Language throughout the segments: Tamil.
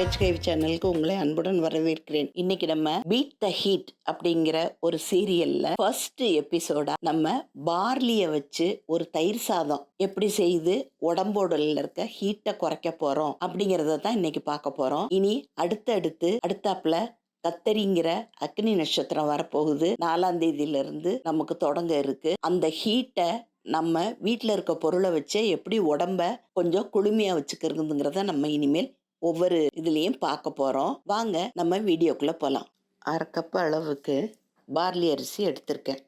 லைவ் சேனலுக்கு உங்களை அன்புடன் வரவேற்கிறேன். இன்னைக்கு நம்ம பீட் த ஹீட் அப்படிங்கிற ஒரு சீரியல்ல ஃபர்ஸ்ட் எபிசோடா நம்ம பார்லிய வச்சு ஒரு தயிர் சாதம் எப்படி செய்து உடம்போடல இருக்க ஹீட்டை குறைக்க போறோம் அப்படிங்கறத தான் இன்னைக்கு பார்க்க போறோம். இனி அடுத்தடுத்து அடுத்தாப்புல கத்தரிங்கிற அக்னி நட்சத்திரம் வரப்போகுது. நாலாம் தேதியில இருந்து நமக்கு தொடங்க இருக்கு. அந்த ஹீட்டை நம்ம வீட்டில் இருக்க பொருளை வச்சே எப்படி உடம்ப கொஞ்சம் குளுமையாக வச்சுக்கிறதுங்கிறத நம்ம இனிமேல் ஒவ்வொரு இதுலேயும் பார்க்க போகிறோம் வாங்க நம்ம வீடியோக்குள்ளே போகலாம் அரை கப் அளவுக்கு பார்லி அரிசி எடுத்திருக்கேன்.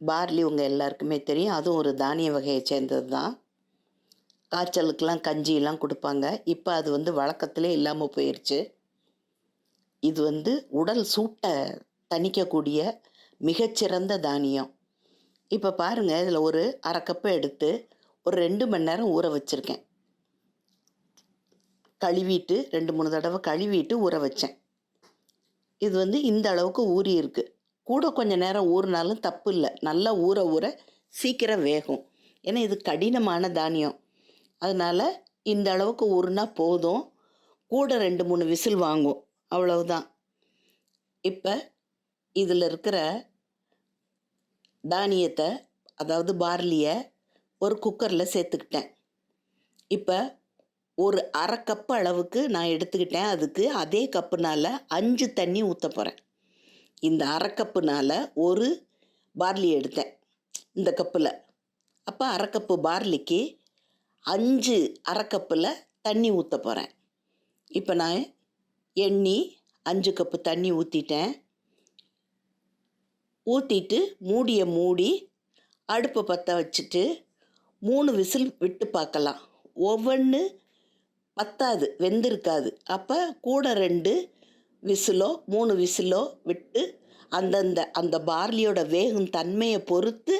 பார்லி உங்கள் எல்லாருக்குமே தெரியும். அதுவும் ஒரு தானிய வகையை சேர்ந்தது தான் காய்ச்சலுக்கெலாம் கஞ்சியெல்லாம் கொடுப்பாங்க. இப்போ அது வந்து வழக்கத்திலே இல்லாமல் போயிடுச்சு இது வந்து உடல் சூட்டை தணிக்கக்கூடிய மிகச்சிறந்த தானியம். இப்போ பாருங்கள் இதில் ஒரு அரை கப்பு எடுத்து ஒரு ரெண்டு மணி நேரம் ஊற வச்சுருக்கேன். கழுவிட்டு ரெண்டு மூணு தடவை கழுவிட்டு ஊற வச்சேன். இது வந்து இந்த அளவுக்கு ஊறி இருக்கு. கூட கொஞ்சம் நேரம் ஊறினாலும் தப்பு இல்லை. நல்லா ஊற ஊற சீக்கிரம் வேகும். ஏன்னா இது கடினமான தானியம். அதனால் இந்த அளவுக்கு ஊறுனா போதும். கூட ரெண்டு மூணு விசில் வாங்கும். அவ்வளவுதான். இப்போ இதில் இருக்கிற தானியத்தை அதாவது பார்லியை ஒரு குக்கரில் சேர்த்துக்கிட்டேன். இப்போ ஒரு அரை கப்பு அளவுக்கு நான் எடுத்துக்கிட்டேன். அதுக்கு அதே கப்புனால் அஞ்சு தண்ணி ஊற்ற போகிறேன் இந்த அரை கப்புனால் ஒரு பார்லி எடுத்தேன். இந்த கப்பில். அப்போ அரை கப்பு பார்லிக்கு அஞ்சு அரை கப்பில் தண்ணி ஊற்ற போகிறேன் இப்போ நான் எண்ணி அஞ்சு கப்பு தண்ணி ஊற்றிட்டேன் ஊற்றிட்டு மூடியை மூடி அடுப்பை பற்ற வச்சுட்டு மூணு விசில் விட்டு பார்க்கலாம். ஒவ்வொன்று பத்தாது வெந்திருக்காது. அப்போ கூட ரெண்டு விசிலோ மூணு விசிலோ விட்டு அந்தந்த அந்த பார்லியோட வேகும் தன்மையை பொறுத்து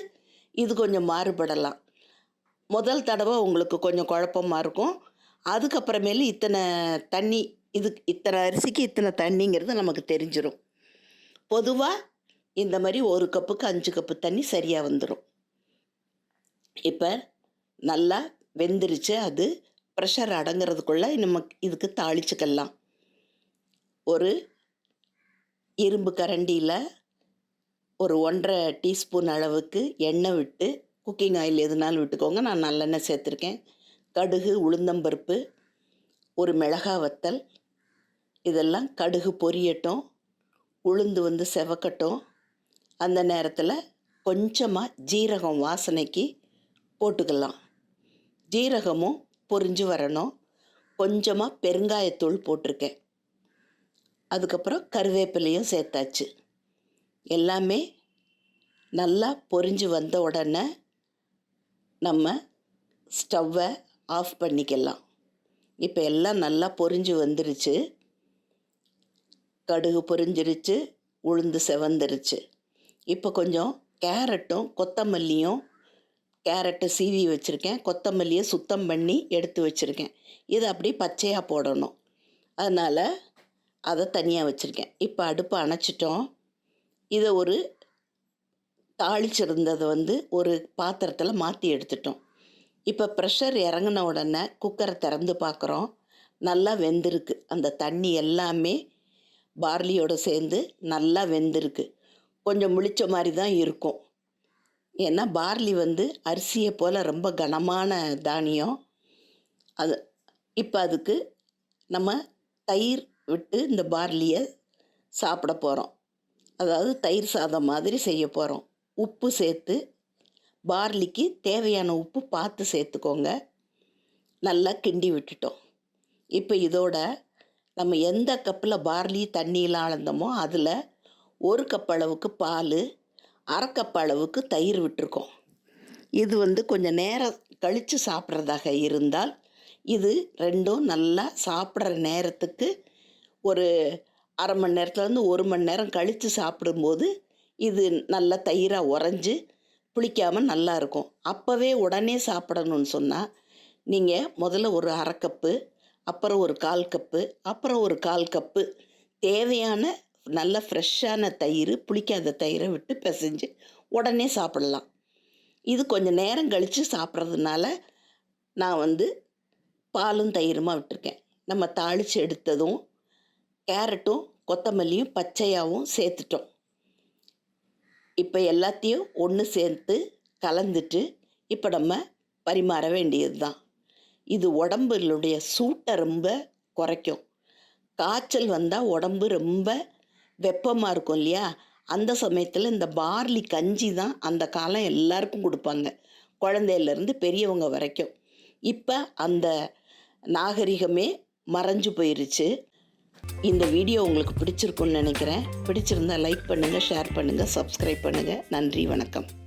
இது கொஞ்சம் மாறுபடலாம். முதல் தடவை உங்களுக்கு கொஞ்சம் குழப்பமாக இருக்கும். அதுக்கப்புறமேலு இத்தனை தண்ணி இது இத்தனை அரிசிக்கு இத்தனை தண்ணிங்கிறது நமக்கு தெரிஞ்சிடும் பொதுவாக இந்த மாதிரி ஒரு கப்புக்கு அஞ்சு கப்பு தண்ணி சரியாக வந்துடும் இப்போ நல்லா வெந்துருச்சு அது ப்ரெஷர் அடங்கிறதுக்குள்ளே நம்ம இதுக்கு தாளிச்சுக்கலாம். ஒரு இரும்பு கரண்டியில் ஒரு ஒன்றரை டீஸ்பூன் அளவுக்கு எண்ணெய் விட்டு குக்கிங் ஆயில் எதுனாலும் விட்டுக்கோங்க. நான் நல்லெண்ணெய் சேர்த்துருக்கேன். கடுகு உளுந்தம்பருப்பு ஒரு மிளகா வத்தல் இதெல்லாம் கடுகு பொரியட்டும் உளுந்து வந்து செவக்கட்டும். அந்த நேரத்தில் கொஞ்சமாக ஜீரகம் வாசனைக்கு போட்டுக்கலாம். ஜீரகமும் பொரிஞ்சு வரணும். கொஞ்சமாக பெருங்காயத்தூள் போட்டிருக்கேன். அதுக்கப்புறம் கருவேப்பிலையும் சேர்த்தாச்சு. எல்லாமே நல்லா பொரிஞ்சு வந்த உடனே நம்ம ஸ்டவ்வை ஆஃப் பண்ணிக்கலாம். இப்போ எல்லாம் நல்லா பொரிஞ்சு வந்துருச்சு. கடுகு பொரிஞ்சிருச்சு உளுந்து செவந்துருச்சு. இப்போ கொஞ்சம் கேரட்டும் கொத்தமல்லியும் கேரட்டை சீவி வச்சுருக்கேன். கொத்தமல்லியை சுத்தம் பண்ணி எடுத்து வச்சுருக்கேன். இதை அப்படி பச்சையாக போடணும். அதனால் அதை தனியாக வச்சுருக்கேன். இப்போ அடுப்பை அணைச்சிட்டோம். இதை ஒரு தாளிச்சிருந்ததை வந்து ஒரு பாத்திரத்தில் மாற்றி எடுத்துட்டோம். இப்போ ப்ரெஷர் இறங்கின உடனே குக்கரை திறந்து பார்க்குறோம் நல்லா வெந்திருக்கு. அந்த தண்ணி எல்லாமே பார்லியோடு சேர்ந்து நல்லா வெந்திருக்கு. கொஞ்சம் முழிச்ச மாதிரி தான் இருக்கும். ஏன்னா பார்லி வந்து அரிசியை போல் ரொம்ப கனமான தானியம். அது இப்போ அதுக்கு நம்ம தயிர் விட்டு இந்த பார்லியை சாப்பிட போகிறோம் அதாவது தயிர் சாதம் மாதிரி செய்ய போகிறோம் உப்பு சேர்த்து பார்லிக்கு தேவையான உப்பு பார்த்து சேர்த்துக்கோங்க. நல்லா கிண்டி விட்டுட்டோம். இப்போ இதோட நம்ம எந்த கப்பில் பார்லி தண்ணியெலாம் அளந்தோமோ அதில் ஒரு கப் அளவுக்கு பால் அரை அளவுக்கு தயிர் விட்டுருக்கோம். இது வந்து கொஞ்சம் நேரம் கழித்து சாப்பிட்றதாக இருந்தால் இது ரெண்டும் நல்லா சாப்பிட்ற நேரத்துக்கு ஒரு அரை மணி நேரத்துலேருந்து ஒரு மணி நேரம் கழித்து சாப்பிடும்போது இது நல்லா தயிராக உறைஞ்சி புளிக்காமல் நல்லாயிருக்கும் அப்போவே உடனே சாப்பிடணும்னு சொன்னால் நீங்கள் முதல்ல ஒரு அரை கப்பு அப்புறம் ஒரு கால் கப்பு அப்புறம் ஒரு கால் கப்பு தேவையான நல்ல ஃப்ரெஷ்ஷான தயிர் புளிக்காத தயிரை விட்டு பிசைஞ்சு உடனே சாப்பிடலாம். இது கொஞ்சம் நேரம் கழித்து சாப்பிட்றதுனால நான் வந்து பாலும் தயிருமா விட்டுருக்கேன். நம்ம தாளித்து எடுத்ததும் கேரட்டும் கொத்தமல்லியும் பச்சையாகவும் சேர்த்துட்டோம். இப்போ எல்லாத்தையும் ஒன்று சேர்த்து கலந்துட்டு இப்போ நம்ம பரிமாற வேண்டியது தான் இது உடம்புடைய சூட்டை ரொம்ப குறைக்கும். காய்ச்சல் வந்தால் உடம்பு ரொம்ப வெப்பமாக இருக்கும் இல்லையா? அந்த சமயத்தில் இந்த பார்லி கஞ்சி தான் அந்த காலம் எல்லாருக்கும் கொடுப்பாங்க. குழந்தையிலேருந்து பெரியவங்க வரைக்கும். இப்போ அந்த நாகரிகமே மறைஞ்சு போயிருச்சு. இந்த வீடியோ உங்களுக்கு பிடிச்சிருக்குன்னு நினைக்கிறேன். பிடிச்சிருந்தா லைக் பண்ணுங்கள் ஷேர் பண்ணுங்கள் சப்ஸ்கிரைப் பண்ணுங்கள் நன்றி வணக்கம்.